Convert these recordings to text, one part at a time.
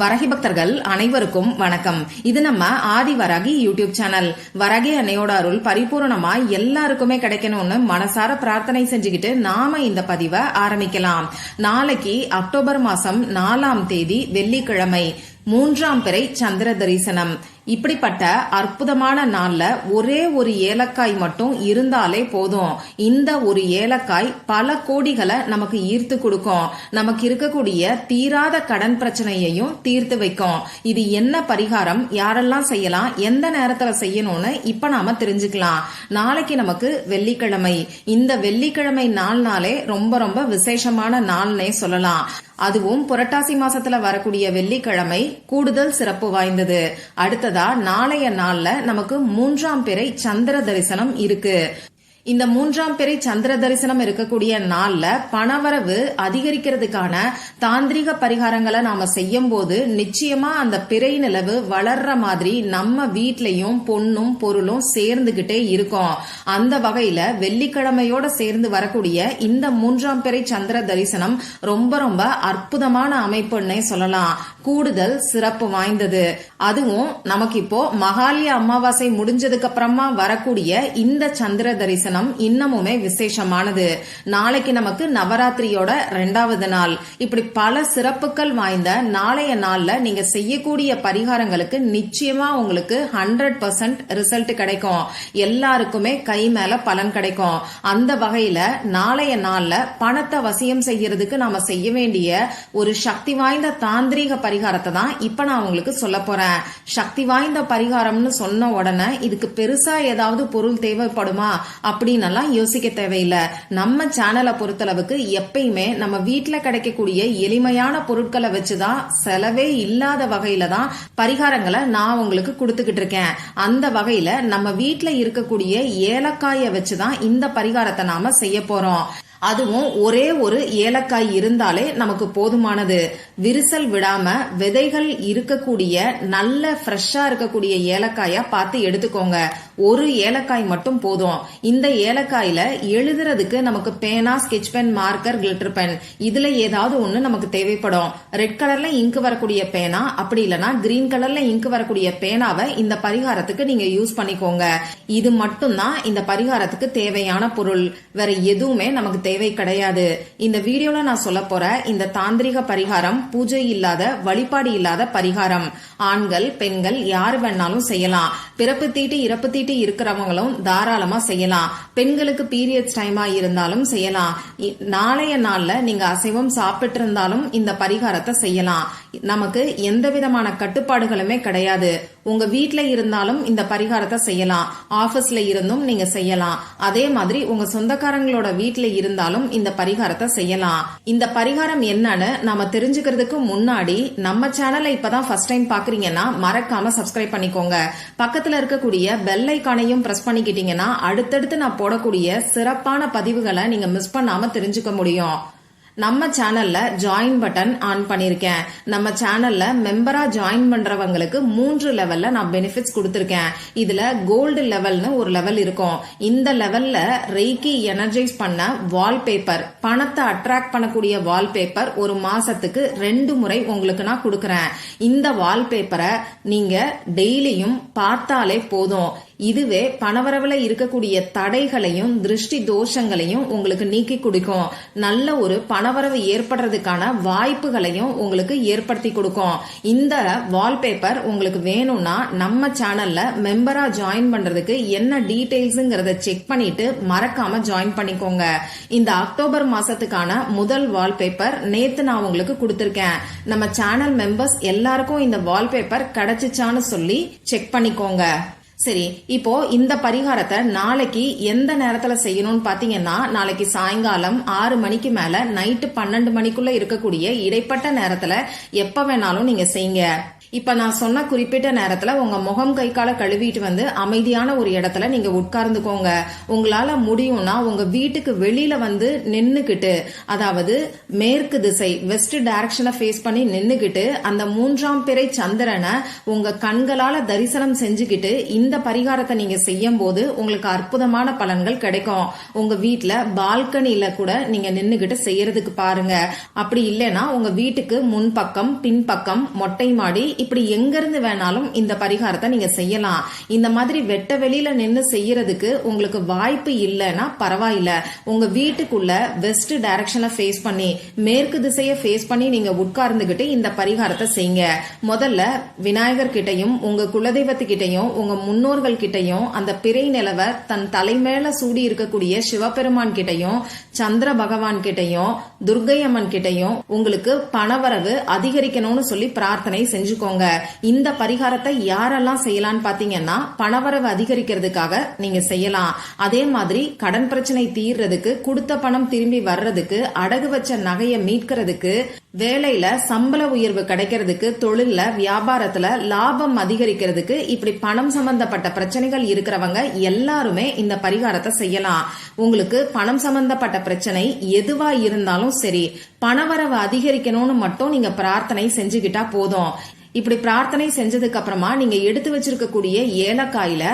வரகி பக்தர்கள் அனைவருக்கும் வணக்கம். இது நம்ம ஆதி வரகி யூடியூப் சேனல். வரகி அன்னையோட அருள் பரிபூர்ணமா எல்லாருக்குமே கிடைக்கணும்னு மனசார பிரார்த்தனை செஞ்சுக்கிட்டு நாம இந்த பதிவை ஆரம்பிக்கலாம். நாளைக்கு அக்டோபர் மாசம் நாலாம் தேதி வெள்ளிக்கிழமை மூன்றாம் பிறை சந்திர தரிசனம் இப்படிப்பட்ட அற்புதமான நாள்ல ஒரே ஒரு ஏலக்காய் மட்டும் இருந்தாலே போதும். இந்த ஒரு ஏலக்காய் பல கோடிகளை நமக்கு ஈர்த்து கொடுக்கும். நமக்கு இருக்கக்கூடிய தீராத கடன் பிரச்சனையையும் தீர்த்து வைக்கும். இது என்ன பரிகாரம்? யாரெல்லாம் செய்யலாம்? எந்த நேரத்துல செய்யணும்னு இப்ப நாம தெரிஞ்சுக்கலாம். நாளைக்கு நமக்கு வெள்ளிக்கிழமை. இந்த வெள்ளிக்கிழமை நாள் நாளே ரொம்ப ரொம்ப விசேஷமான நாள்னே சொல்லலாம். அதுவும் புரட்டாசி மாசத்துல வரக்கூடிய வெள்ளிக்கிழமை கூடுதல் சிறப்பு வாய்ந்தது. அடுத்தது நாளைய நாள்ல நமக்கு மூன்றாம் பிறை சந்திர தரிசனம் இருக்கு. இந்த மூன்றாம் பிறை சந்திர தரிசனம் இருக்கக்கூடிய நாள்ல பணவரவு அதிகரிக்கிறதுக்கான தாந்திரிக பரிகாரங்களை நாம செய்யும் போது நிச்சயமா அந்த பிறை நிலவு வளர்ற மாதிரி நம்ம வீட்லயும் பொண்ணும் பொருளும் சேர்ந்துகிட்டே இருக்கும். அந்த வகையில வெள்ளிக்கிழமையோட சேர்ந்து வரக்கூடிய இந்த மூன்றாம் பிறை சந்திர தரிசனம் ரொம்ப ரொம்ப அற்புதமான அமைப்புன்னே சொல்லலாம். கூடுதல் சிறப்பு வாய்ந்தது. அதுவும் நமக்கு இப்போ மகாலய அமாவாசை முடிஞ்சதுக்கு அப்புறமா வரக்கூடிய இந்த சந்திர தரிசனம் இன்னமுமே விசேஷமானது. நாளைக்கு நமக்கு நவராத்திரியோட ரெண்டாவது நாள். இப்படி பல சிறப்புகள் வாய்ந்த நாளைய நாள்ல நீங்க செய்யக்கூடிய பரிகாரங்களுக்கு நிச்சயமா உங்களுக்கு ஹண்ட்ரட் பர்சன்ட் ரிசல்ட் கிடைக்கும். எல்லாருக்குமே கை மேல பலன் கிடைக்கும். அந்த வகையில நாளைய நாள்ல பணத்தை வசியம் செய்யறதுக்கு நாம செய்ய வேண்டிய ஒரு சக்தி வாய்ந்த தாந்திரீக பரிகாரத்தை தான் இப்ப நான் உங்களுக்கு சொல்ல போறேன். சக்தி வாய்ந்த பரிகாரம்னு சொன்ன உடனே இதுக்கு பெருசா ஏதாவது பொருள் தேவைப்படுமா அப்படின்னலாம் யோசிக்க தேவையில்லை. நம்ம சேனலை பொறுத்தளவுக்கு எப்பயுமே நம்ம வீட்டுல கிடைக்கக்கூடிய எளிமையான பொருட்களை வச்சுதான் செலவே இல்லாத வகையில தான் பரிகாரங்களை நான் உங்களுக்கு கொடுத்துக்கிட்டு இருக்கேன். அந்த வகையில நம்ம வீட்டுல இருக்கக்கூடிய ஏலக்காயை வச்சுதான் இந்த பரிகாரத்தை நாம செய்ய போறோம். அதுவும் ஒரே ஒரு ஏலக்காய் இருந்தாலே நமக்கு போதுமானது. விரிசல் விடாம விதைகள் இருக்கக்கூடிய நல்ல ஃப்ரெஷ்ஷா இருக்கக்கூடிய ஏலக்காயா பார்த்து எடுத்துக்கோங்க. ஒரு ஏலக்காய் மட்டும் போதும். இந்த ஏலக்காயில எழுதுறதுக்கு நமக்கு பேனா sketch pen marker glitter pen இதுல ஏதாவது ஒண்ணு நமக்கு தேவைப்படும். ரெட் கலர்ல இங்கு வரக்கூடிய பேனா அப்படி இல்லைன்னா கிரீன் கலர்ல இங்கு வரக்கூடிய பேனாவை இந்த பரிகாரத்துக்கு நீங்க யூஸ் பண்ணிக்கோங்க. இது மட்டும்தான் இந்த பரிகாரத்துக்கு தேவையான பொருள். வேற எதுவுமே நமக்கு தேவை கிடையாது. இந்த வீடியோல நான் சொல்ல போற இந்த தாந்திரிக பரிகாரம் பூஜை இல்லாத வழிபாடு இல்லாத பரிகாரம். ஆண்கள் பெண்கள் யார் வேணாலும் செய்யலாம். பிறப்பு தீட்டு இறப்பு தீட்டு இருக்கிறவங்களும் தாராளமா செய்யலாம். பெண்களுக்கு பீரியட்ஸ் டைமா இருந்தாலும் செய்யலாம். இ- நாளைய நாள்ல நீங்க அசைவம் சாப்பிட்டு இருந்தாலும் இந்த பரிகாரத்தை செய்யலாம். நமக்கு எந்த விதமான கட்டுப்பாடுகளுமே கிடையாது. உங்க வீட்ல இருந்தாலும் இந்த பரிகாரத்தை செய்யலாம். ஆபீஸ்ல இருந்தும் நீங்க செய்யலாம். அதே மாதிரி உங்க சொந்தக்காரங்களோட வீட்ல இருந்தாலும் இந்த பரிகாரத்தை செய்யலாம். இந்த பரிகாரம் என்னன்னு நாம தெரிஞ்சுக்கிறதுக்கு முன்னாடி நம்ம சேனலை இப்பதான் ஃபர்ஸ்ட் டைம் பாக்குறீங்கன்னா மறக்காம சப்ஸ்கிரைப் பண்ணிக்கோங்க. பக்கத்துல இருக்கக்கூடிய பெல் ஐக்கானையும் பிரஸ் பண்ணிக்கிட்டீங்கன்னா அடுத்தடுத்து நான் போடக்கூடிய சிறப்பான பதிவுகளை நீங்க மிஸ் பண்ணாம தெரிஞ்சுக்க முடியும். நம்ம சேனல்ல ஜாயின் பட்டன் ஆன் பண்ணிருக்கேன். நம்ம சேனல்ல மெம்பரா ஜாயின் பண்றவங்களுக்கு மூன்று லெவல்ல நான் பெனிஃபிட்ஸ் கொடுத்துருக்கேன். இதுல கோல்டு லெவல்னு ஒரு லெவல் இருக்கும். இந்த லெவல்ல ரெய்கி எனர்ஜைஸ் பண்ண வால்பேப்பர் பணத்தை அட்ராக்ட் பண்ணக்கூடிய வால்பேப்பர் ஒரு மாசத்துக்கு ரெண்டு முறை உங்களுக்கு நான் கொடுக்கறேன். இந்த வால்பேப்பரை நீங்க டெய்லியும் பார்த்தாலே போதும். இதுவே பணவரவுல இருக்கக்கூடிய தடைகளையும் திருஷ்டி தோஷங்களையும் உங்களுக்கு நீக்கி கொடுக்கும். நல்ல ஒரு பணவரவு ஏற்படுறதுக்கான வாய்ப்புகளையும் உங்களுக்கு ஏற்படுத்தி கொடுக்கும். இந்த வால்பேப்பர் உங்களுக்கு வேணும்னா நம்ம சேனல்ல மெம்பரா ஜாயின் பண்றதுக்கு என்ன டீடைல்ஸ்ங்கிறத செக் பண்ணிட்டு மறக்காம ஜாயின் பண்ணிக்கோங்க. இந்த அக்டோபர் மாசத்துக்கான முதல் வால்பேப்பர் நேத்து நான் உங்களுக்கு கொடுத்திருக்கேன். நம்ம சேனல் மெம்பர்ஸ் எல்லாருக்கும் இந்த வால்பேப்பர் கிடைச்சிச்சான்னு சொல்லி செக் பண்ணிக்கோங்க. சரி இப்போ இந்த பரிகாரத்தை நாளைக்கு எந்த நேரத்துல செய்யணும்னு பாத்தீங்கன்னா நாளைக்கு சாயங்காலம் ஆறு மணிக்கு மேல நைட்டு பன்னெண்டு மணிக்குள்ள இருக்கக்கூடிய இடைப்பட்ட நேரத்துல எப்ப வேணாலும் நீங்க செய்யுங்க. இப்ப நான் சொன்ன குறிப்பிட்ட நேரத்துல உங்க முகம் கை கால கழுவிட்டு வந்து அமைதியான ஒரு இடத்துல நீங்க உட்கார்ந்துக்கோங்க. உங்களால முடியும்னா உங்க வீட்டுக்கு வெளியில வந்து நின்றுக்கிட்டு அதாவது மேற்கு திசை வெஸ்ட் டைரக்ஷனை ஃபேஸ் பண்ணி நின்றுக்கிட்டு அந்த மூன்றாம் பிறை சந்திரனை உங்க கண்களால தரிசனம் செஞ்சுக்கிட்டு இந்த பரிகாரத்தை நீங்க செய்யும் போது உங்களுக்கு அற்புதமான பலன்கள் கிடைக்கும். உங்க வீட்டில் பால்கனில கூட நீங்க நின்னுகிட்டு செய்யறதுக்கு பாருங்க. அப்படி இல்லைன்னா உங்க வீட்டுக்கு முன்பக்கம் பின்பக்கம் மொட்டை மாடி இப்படி எங்கிருந்து வேணாலும் இந்த பரிகாரத்தை நீங்க செய்யலாம். இந்த மாதிரி வெட்ட வெளியில நின்று செய்யறதுக்கு உங்களுக்கு வாய்ப்பு இல்லைன்னா பரவாயில்ல. உங்க வீட்டுக்குள்ள வெஸ்ட் டைரக்ஷனை ஃபேஸ் பண்ணி மேற்கு திசையை ஃபேஸ் பண்ணி நீங்க உட்கார்ந்துகிட்டு இந்த பரிகாரத்தை செய்யுங்க. முதல்ல விநாயகர் கிட்டையும் உங்க குலதெய்வத்துக்கிட்டையும் உங்க முன்னோர்கள் கிட்டையும் அந்த பிறை நிலவ தன் தலைமேல சூடி இருக்கக்கூடிய சிவபெருமான் கிட்டையும் சந்திர பகவான் கிட்டையும் துர்கை அம்மன் கிட்டையும் உங்களுக்கு பணவரவு அதிகரிக்கணும்னு சொல்லி பிரார்த்தனை வச்சுக்கோங்க. இந்த பரிகாரத்தை யாரெல்லாம் செய்யலாம்னு பாத்தீங்கன்னா பணவரவு அதிகரிக்கிறதுக்காக நீங்க செய்யலாம். அதே மாதிரி கடன் பிரச்சனை தீர்றதுக்கு கொடுத்த பணம் திரும்பி வர்றதுக்கு அடகு வச்ச நகையை மீட்கிறதுக்கு வேலையில சம்பள உயர்வு கிடைக்கிறதுக்கு தொழில்ல வியாபாரத்துல லாபம் அதிகரிக்கிறதுக்கு இப்படி பணம் சம்பந்தப்பட்ட பிரச்சனைகள் இருக்கிறவங்க எல்லாருமே இந்த பரிகாரத்தை செய்யலாம். உங்களுக்கு பணம் சம்பந்தப்பட்ட பிரச்சனை எதுவா இருந்தாலும் சரி பணவரவு அதிகரிக்கணும்னு மட்டும் நீங்க பிரார்த்தனை செஞ்சுக்கிட்டா போதும். இப்படி பிரார்த்தனை செஞ்சதுக்கு அப்புறமா நீங்க எடுத்து வச்சிருக்கக்கூடிய ஏலக்காயில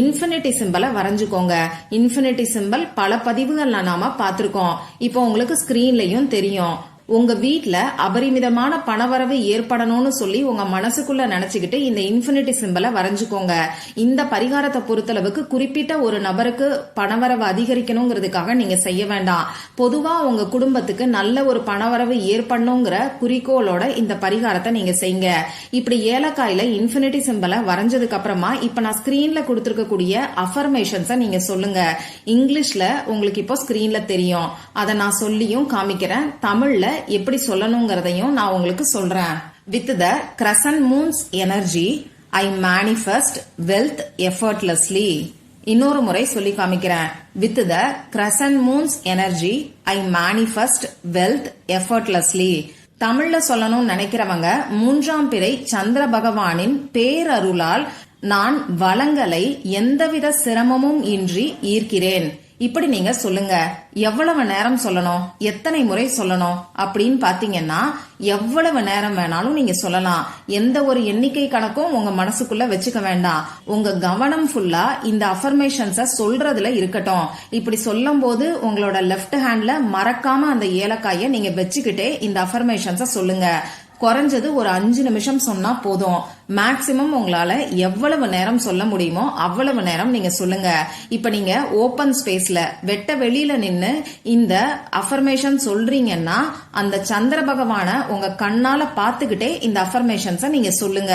இன்ஃபினிட்டி சிம்பலை வரைஞ்சுக்கோங்க. இன்ஃபினிட்டி சிம்பல் பல பதிவுகள்ல நாம பார்த்திருக்கோம். இப்போ உங்களுக்கு ஸ்கிரீன்லயும் தெரியும். உங்க வீட்ல அபரிமிதமான பணவரவு ஏற்படணும்னு சொல்லி உங்க மனசுக்குள்ள நினைச்சுக்கிட்டு இந்த இன்ஃபினிட்டி சிம்பிளை வரைஞ்சுக்கோங்க. இந்த பரிகாரத்தை பொறுத்தளவுக்கு குறிப்பிட்ட ஒரு நபருக்கு பணவரவு அதிகரிக்கணுங்கிறதுக்காக நீங்க செய்ய வேண்டாம். பொதுவா உங்க குடும்பத்துக்கு நல்ல ஒரு பணவரவு ஏற்படணுங்கிற குறிக்கோளோட இந்த பரிகாரத்தை நீங்க செய்யுங்க. இப்படி ஏலக்காயில இன்ஃபினிட்டி சிம்பிளை வரைஞ்சதுக்கு அப்புறமா இப்ப நான் ஸ்கிரீன்ல கொடுத்துருக்கக்கூடிய அஃபர்மேஷன்ஸை நீங்க சொல்லுங்க. இங்கிலீஷ்ல உங்களுக்கு இப்போ ஸ்கிரீன்ல தெரியும். அதை நான் சொல்லியும் காமிக்கிறேன். தமிழ்ல எப்படி சொல்லணுங்கிறதையும் நான் உங்களுக்கு சொல்றேன். With the crescent moon's energy I manifest wealth effortlessly இன்னொரு முறை சொல்லி காமிக்கிறேன். With the crescent moon's energy I manifest wealth effortlessly தமிழ்ல சொல்லணும்னு நினைக்கிறவங்க மூன்றாம் பிறை சந்திர பகவானின் பேரருளால் நான் வளங்களை எந்தவித சிரமமும் இன்றி ஈர்க்கிறேன். இப்படி நீங்க சொல்லுங்க. எவ்வளவு நேரம் சொல்லணும்? எத்தனை முறை சொல்லணும்? அப்படின்னு பாத்தீங்கன்னா எவ்வளவு நேரம் வேணாலும் நீங்க சொல்லலாம். எந்த ஒரு எண்ணிக்கை கணக்கும் உங்க மனசுக்குள்ள வச்சுக்க வேண்டாம். உங்க கவனம் ஃபுல்லா இந்த அஃபர்மேஷன்ஸ சொல்றதுல இருக்கட்டும். இப்படி சொல்லும் போது உங்களோட லெஃப்ட் ஹேண்ட்ல மறக்காம அந்த ஏலக்காய நீங்க வச்சுக்கிட்டே இந்த அஃபர்மேஷன்ஸ சொல்லுங்க. குறைஞ்சது ஒரு அஞ்சு நிமிஷம் சொன்னா போதும். மேக்சிமம் உங்களால எவ்வளவு நேரம் சொல்ல முடியுமோ அவ்வளவு நேரம் நீங்க சொல்லுங்க. இப்ப நீங்க ஓபன் ஸ்பேஸ்ல வெட்ட வெளியில நின்னு இந்த அஃபர்மேஷன் சொல்றீங்கன்னா அந்த சந்திர பகவான உங்க கண்ணால பாத்துக்கிட்டே இந்த அஃபர்மேஷன்ஸ நீங்க சொல்லுங்க.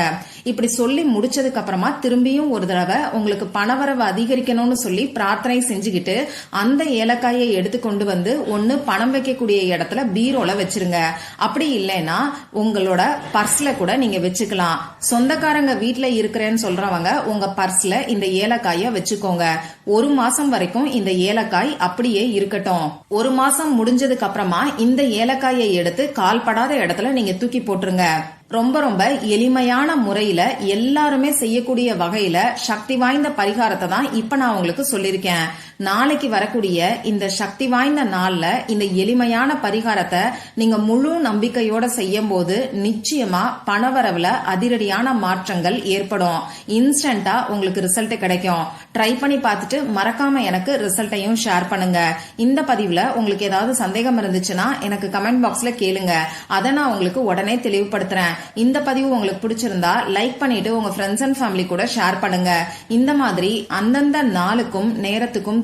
இப்படி சொல்லி முடிச்சதுக்கு அப்புறமா திரும்பியும் ஒரு தடவை உங்களுக்கு பணவரவு அதிகரிக்கணும்னு சொல்லி பிரார்த்தனை செஞ்சுக்கிட்டு அந்த ஏலக்காயை எடுத்து கொண்டு வந்து ஒன்னு பணம் வைக்கக்கூடிய இடத்துல பீரோல வச்சிருங்க. அப்படி இல்லைன்னா உங்களோட பர்ஸ்ல கூட நீங்க வச்சுக்கலாம். சொந்தக்காரங்க வீட்டுல இருக்கிறேன்னு சொல்றவங்க உங்க பர்ஸ்ல இந்த ஏலக்காய வச்சுக்கோங்க. ஒரு மாசம் வரைக்கும் இந்த ஏலக்காய் அப்படியே இருக்கட்டும். ஒரு மாசம் முடிஞ்சதுக்கு அப்புறமா இந்த ஏலக்காயை எடுத்து கால்படாத இடத்துல நீங்க தூக்கி போட்டுருங்க. ரொம்ப ரொம்ப எளிமையான முறையில எல்லாருமே செய்யக்கூடிய வகையில சக்தி வாய்ந்த பரிகாரத்தை தான் இப்ப நான் உங்களுக்கு சொல்லியிருக்கேன். நாளைக்கு வரக்கூடிய இந்த சக்தி வாய்ந்த நாள்ல இந்த எளிமையான பரிகாரத்தை நீங்க முழு நம்பிக்கையோட செய்யும் போது நிச்சயமா பணவரவுல அதிரடியான மாற்றங்கள் ஏற்படும். இன்ஸ்டன்டா உங்களுக்கு ரிசல்ட் கிடைக்கும். ட்ரை பண்ணி பார்த்துட்டு மறக்காம எனக்கு ரிசல்ட்டையும் ஷேர் பண்ணுங்க. இந்த பதிவுல உங்களுக்கு ஏதாவது சந்தேகம் இருந்துச்சுன்னா எனக்கு கமெண்ட் பாக்ஸ்ல கேளுங்க. அதை நான் உங்களுக்கு உடனே தெளிவுபடுத்துறேன். இந்த பதிவு உங்களுக்கு பிடிச்சிருந்தா லைக் பண்ணிட்டு உங்க ஃப்ரெண்ட்ஸ் அண்ட் ஃபேமிலி கூட ஷேர் பண்ணுங்க. இந்த மாதிரி அந்தந்த நாளுக்கும் நேரத்துக்கும்